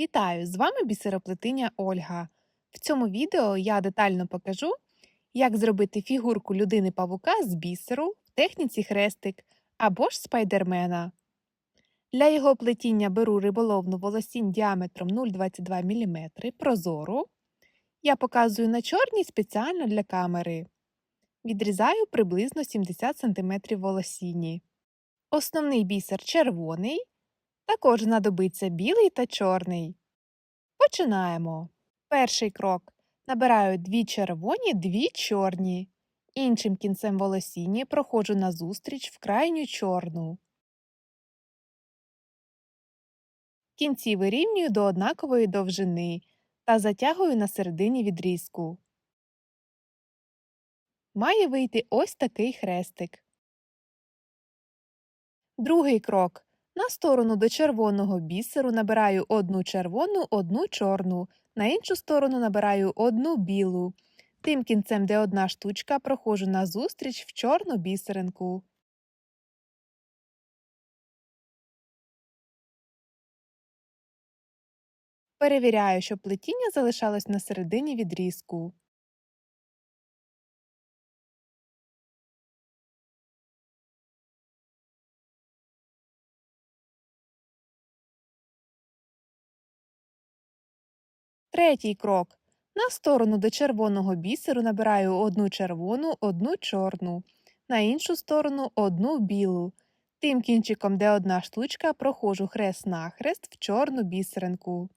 Вітаю! З вами бісероплетиня Ольга. В цьому відео я детально покажу, як зробити фігурку людини павука з бісеру в техніці хрестик або ж спайдермена. Для його плетіння беру риболовну волосінь діаметром 0,22 мм прозору. Я показую на чорній спеціально для камери. Відрізаю приблизно 70 см волосіні. Основний бісер червоний. Також знадобиться білий та чорний. Починаємо. Перший крок. Набираю дві червоні, дві чорні. Іншим кінцем волосіні проходжу назустріч в крайню чорну. Кінці вирівнюю до однакової довжини та затягую на середині відрізку. Має вийти ось такий хрестик. Другий крок. На сторону до червоного бісеру набираю одну червону, одну чорну, на іншу сторону набираю одну білу. Тим кінцем, де одна штучка, проходжу назустріч в чорну бісеринку. Перевіряю, щоб плетіння залишалось на середині відрізку. Третій крок. На сторону до червоного бісеру набираю одну червону, одну чорну, на іншу сторону одну білу. Тим кінчиком, де одна штучка, проходжу хрест-нахрест в чорну бісеринку.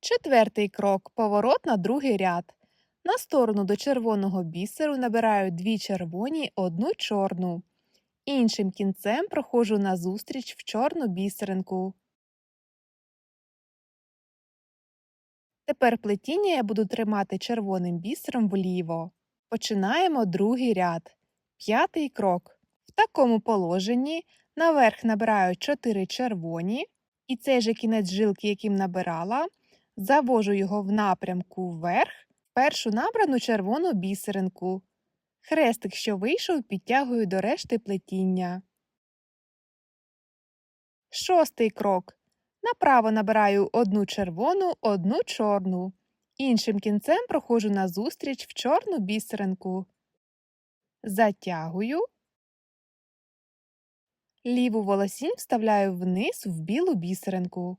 Четвертий крок. Поворот на другий ряд. На сторону до червоного бісеру набираю дві червоні, одну чорну. Іншим кінцем проходжу назустріч в чорну бісеринку. Тепер плетіння я буду тримати червоним бісером вліво. Починаємо другий ряд. П'ятий крок. В такому положенні наверх набираю 4 червоні, і цей же кінець жилки, яким набирала, завожу його в напрямку вверх, першу набрану червону бісеринку. Хрестик, що вийшов, підтягую до решти плетіння. Шостий крок. Направо набираю одну червону, одну чорну. Іншим кінцем проходжу назустріч в чорну бісеринку. Затягую. Ліву волосінь вставляю вниз в білу бісеринку.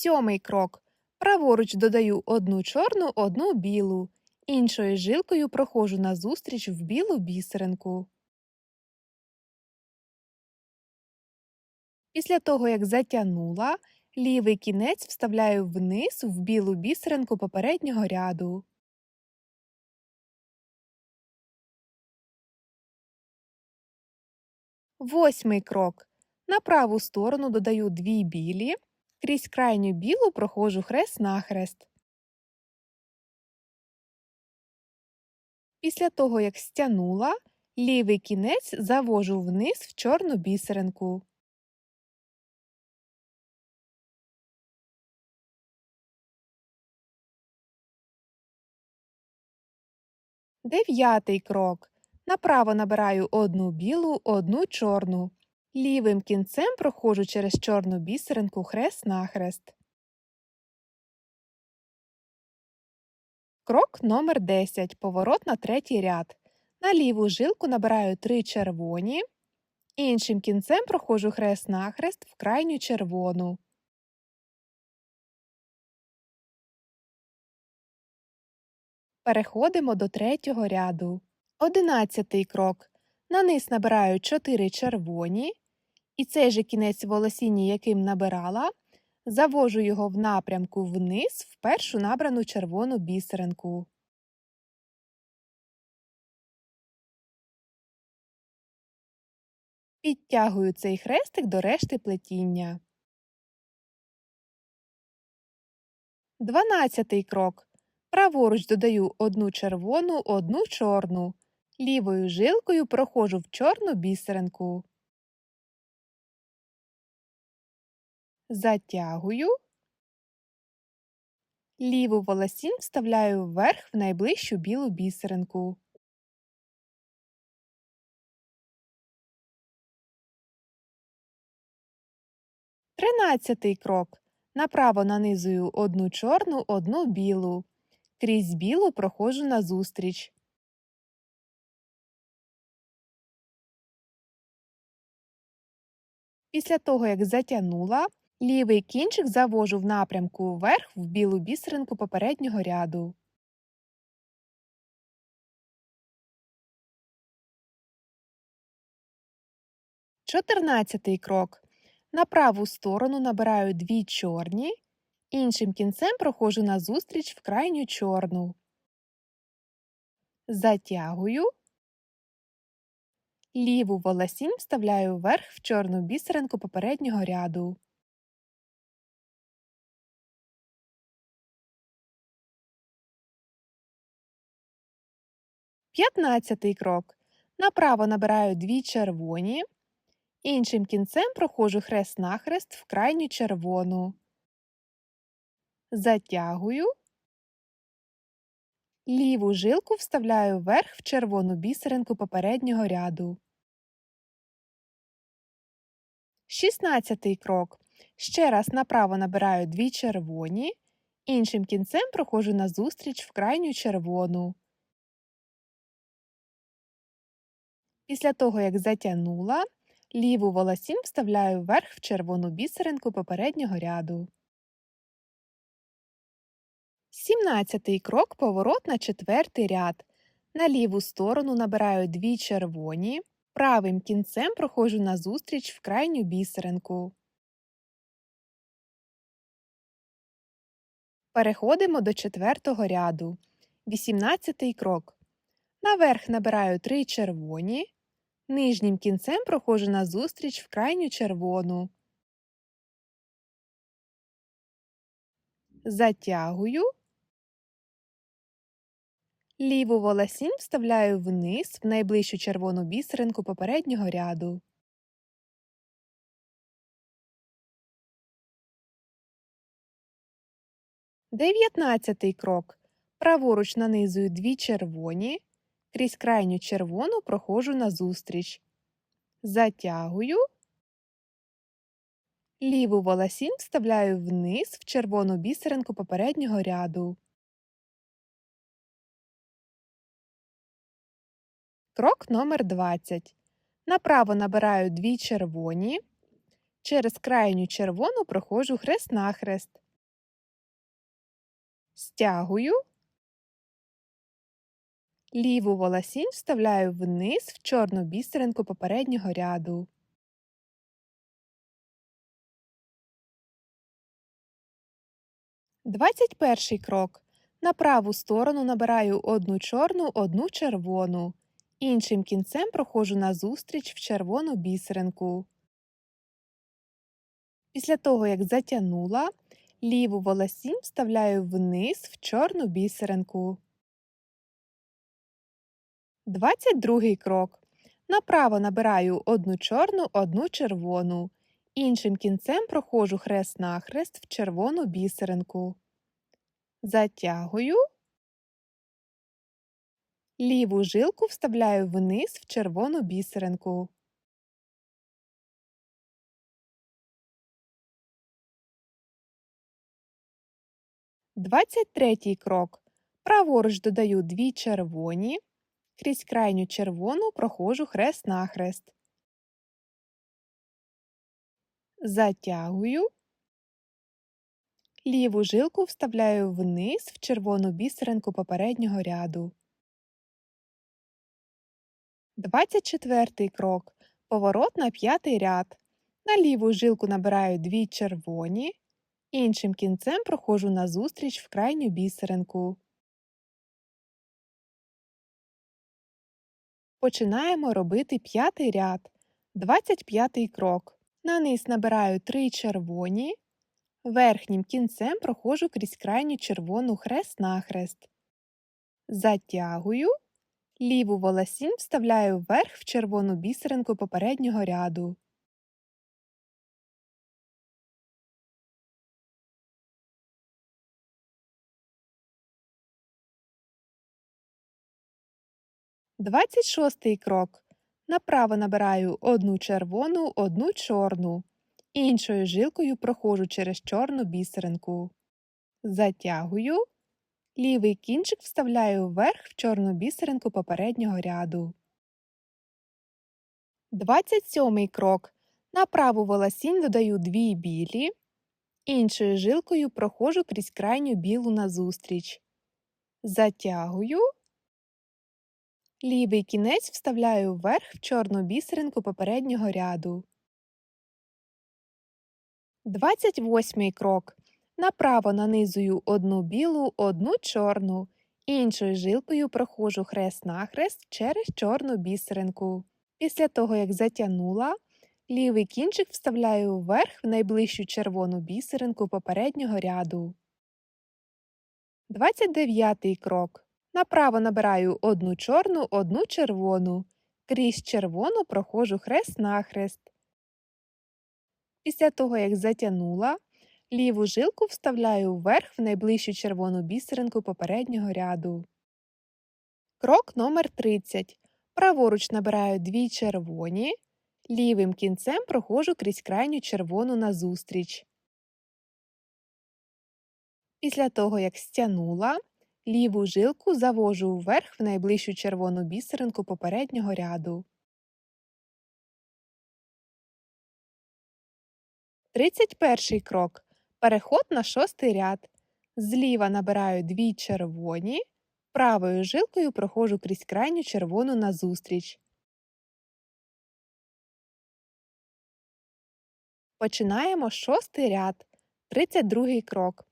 Сьомий крок. Праворуч додаю одну чорну, одну білу. Іншою жилкою проходжу назустріч в білу бісеринку. Після того, як затягнула, лівий кінець вставляю вниз в білу бісеринку попереднього ряду. Восьмий крок. На праву сторону додаю дві білі. Крізь крайню білу проходжу хрест-нахрест. Після того, як стянула, лівий кінець завожу вниз в чорну бісеринку. Дев'ятий крок. Направо набираю одну білу, одну чорну. Лівим кінцем проходжу через чорну бісеринку хрест-нахрест. Крок номер 10. Поворот на третій ряд. На ліву жилку набираю 3 червоні. Іншим кінцем проходжу хрест-нахрест в крайню червону. Переходимо до третього ряду. Одинадцятий крок. На низ набираю 4 червоні, і цей же кінець волосіння, яким набирала, завожу його в напрямку вниз в першу набрану червону бісеринку. Підтягую цей хрестик до решти плетіння. Дванадцятий крок. Праворуч додаю одну червону, одну чорну. Лівою жилкою проходжу в чорну бісеринку. Затягую. Ліву волосінь вставляю вверх в найближчу білу бісеринку. Тринадцятий крок. Направо нанизую одну чорну, одну білу. Крізь білу проходжу назустріч. Після того, як затягнула, лівий кінчик завожу в напрямку вверх в білу бісеринку попереднього ряду. Чотирнадцятий крок. На праву сторону набираю дві чорні, іншим кінцем проходжу назустріч в крайню чорну. Затягую. Ліву волосінь вставляю вверх в чорну бісеринку попереднього ряду. П'ятнадцятий крок. Направо набираю дві червоні, іншим кінцем проходжу хрест-нахрест в крайню червону. Затягую. Ліву жилку вставляю вверх в червону бісеринку попереднього ряду. Шістнадцятий крок. Ще раз направо набираю дві червоні, іншим кінцем проходжу назустріч в крайню червону. Після того, як затягнула, ліву волосінь вставляю вверх в червону бісеринку попереднього ряду. Сімнадцятий крок поворот на четвертий ряд. На ліву сторону набираю дві червоні, правим кінцем проходжу назустріч в крайню бісеринку. Переходимо до четвертого ряду. Вісімнадцятий крок. Наверх набираю три червоні, нижнім кінцем проходжу назустріч в крайню червону. Затягую. Ліву волосінь вставляю вниз в найближчу червону бісеринку попереднього ряду. Дев'ятнадцятий крок. Праворуч нанизую дві червоні, крізь крайню червону проходжу назустріч. Затягую. Ліву волосінь вставляю вниз в червону бісеринку попереднього ряду. Крок номер 20. Направо набираю дві червоні. Через крайню червону проходжу хрест-нахрест. Стягую. Ліву волосінь вставляю вниз в чорну бісеринку попереднього ряду. Двадцять перший крок. На праву сторону набираю одну чорну, одну червону. Іншим кінцем проходжу назустріч в червону бісеринку. Після того, як затягнула, ліву волосінь вставляю вниз в чорну бісеринку. 22 крок. Направо набираю одну чорну, одну червону. Іншим кінцем проходжу хрест-нахрест в червону бісеринку. Затягую. Ліву жилку вставляю вниз в червону бісеринку. Двадцять третій крок. Праворуч додаю дві червоні. Крізь крайню червону проходжу хрест-нахрест. Затягую. Ліву жилку вставляю вниз в червону бісеринку попереднього ряду. 24 крок. Поворот на п'ятий ряд. На ліву жилку набираю дві червоні, іншим кінцем проходжу назустріч в крайню бісеринку. Починаємо робити п'ятий ряд. 25 крок. На низ набираю 3 червоні, верхнім кінцем проходжу крізь крайню червону хрест-нахрест. Затягую. Ліву волосінь вставляю вверх в червону бісеринку попереднього ряду. Двадцять шостий крок. Направо набираю одну червону, одну чорну. Іншою жилкою проходжу через чорну бісеринку. Затягую Лівий кінчик вставляю вверх в чорну бісеринку попереднього ряду. 27 крок. На праву волосінь додаю дві білі. Іншою жилкою проходжу крізь крайню білу назустріч. Затягую. Лівий кінець вставляю вверх в чорну бісеринку попереднього ряду. 28 крок. Направо нанизую одну білу, одну чорну. Іншою жилкою проходжу хрест-нахрест через чорну бісеринку. Після того, як затягнула, лівий кінчик вставляю вверх в найближчу червону бісеринку попереднього ряду. 29 крок. Направо набираю одну чорну, одну червону. Крізь червону проходжу хрест-нахрест. Після того, як затягнула, ліву жилку вставляю вверх в найближчу червону бісеринку попереднього ряду. Крок номер 30. Праворуч набираю дві червоні, лівим кінцем проходжу крізь крайню червону назустріч. Після того, як стягнула, ліву жилку завожу вверх в найближчу червону бісеринку попереднього ряду. 31 крок. Переход на шостий ряд. Зліва набираю дві червоні, правою жилкою проходжу крізь крайню червону назустріч. Починаємо шостий ряд. 32 крок.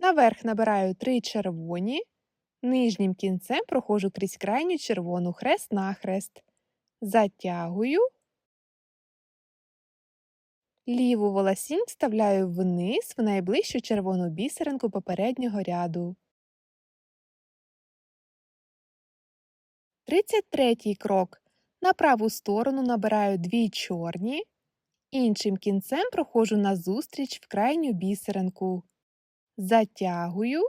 Наверх набираю 3 червоні, нижнім кінцем проходжу крізь крайню червону хрест-нахрест. Затягую. Ліву волосінь вставляю вниз в найближчу червону бісеринку попереднього ряду. 33 крок. На праву сторону набираю дві чорні, іншим кінцем проходжу назустріч в крайню бісеринку. Затягую.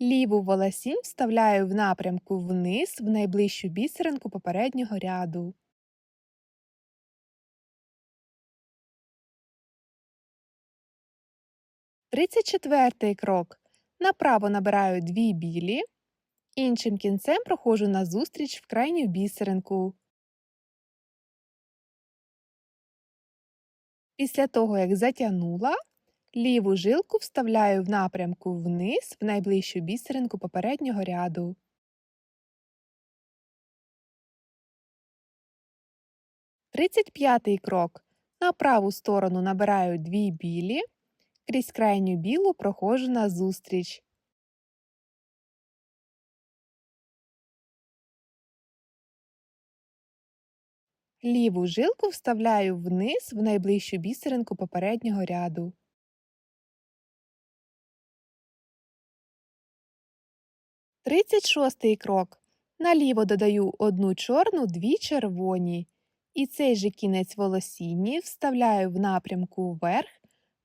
Ліву волосінь вставляю в напрямку вниз в найближчу бісеринку попереднього ряду. Тридцять четвертий крок. Направо набираю дві білі, іншим кінцем проходжу назустріч в крайню бісеринку. Після того, як затягнула, ліву жилку вставляю в напрямку вниз в найближчу бісеринку попереднього ряду. Тридцять п'ятий крок. На праву сторону набираю дві білі, крізь крайню білу проходжу назустріч. Ліву жилку вставляю вниз в найближчу бісеринку попереднього ряду. Тридцять шостий крок. Наліво додаю одну чорну, дві червоні. І цей же кінець волосінні вставляю в напрямку вверх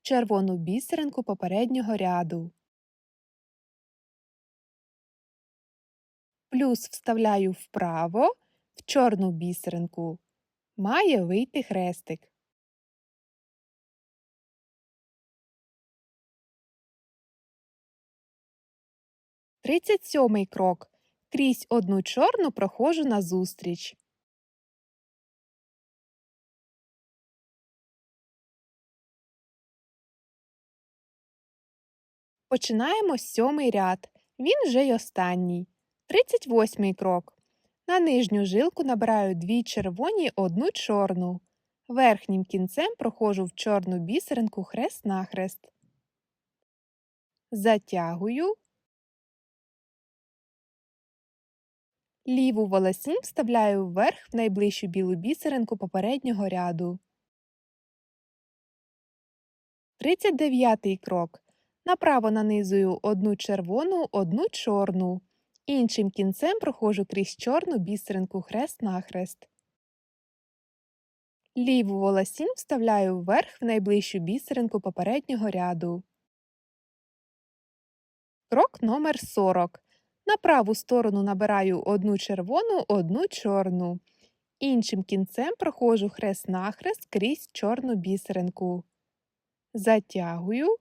червону бісеринку попереднього ряду. Плюс вставляю вправо в чорну бісеринку. Має вийти хрестик. Тридцять сьомий крок. Крізь одну чорну проходжу назустріч. Починаємо сьомий ряд. Він вже й останній. Тридцять восьмий крок. На нижню жилку набираю дві червоні, одну чорну. Верхнім кінцем проходжу в чорну бісеринку хрест-нахрест. Затягую. Ліву волосінь вставляю вверх в найближчу білу бісеринку попереднього ряду. 39 крок. Направо нанизую одну червону, одну чорну. Іншим кінцем проходжу крізь чорну бісеринку хрест-нахрест. Ліву волосінь вставляю вверх в найближчу бісеринку попереднього ряду. Крок номер 40. На праву сторону набираю одну червону, одну чорну. Іншим кінцем проходжу хрест-нахрест крізь чорну бісеринку. Затягую.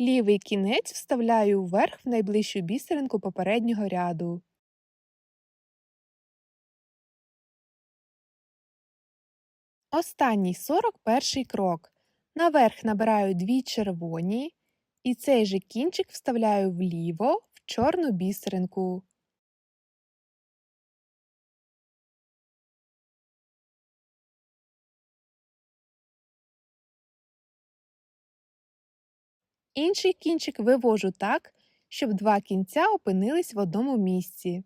Лівий кінець вставляю вверх в найближчу бісеринку попереднього ряду. Останній 41 крок. Наверх набираю дві червоні, і цей же кінчик вставляю вліво в чорну бісеринку. Інший кінчик вивожу так, щоб два кінця опинились в одному місці.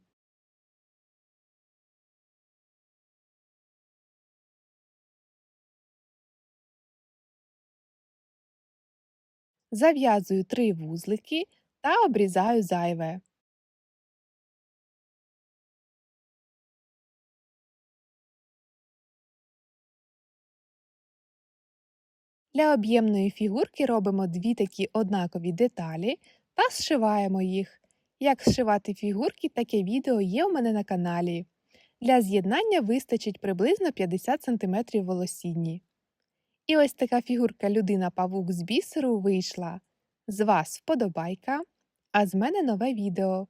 Зав'язую три вузлики та обрізаю зайве. Для об'ємної фігурки робимо дві такі однакові деталі та зшиваємо їх. Як зшивати фігурки, таке відео є у мене на каналі. Для з'єднання вистачить приблизно 50 см волосінні. І ось така фігурка людина-павук з бісеру вийшла. З вас вподобайка, а з мене нове відео.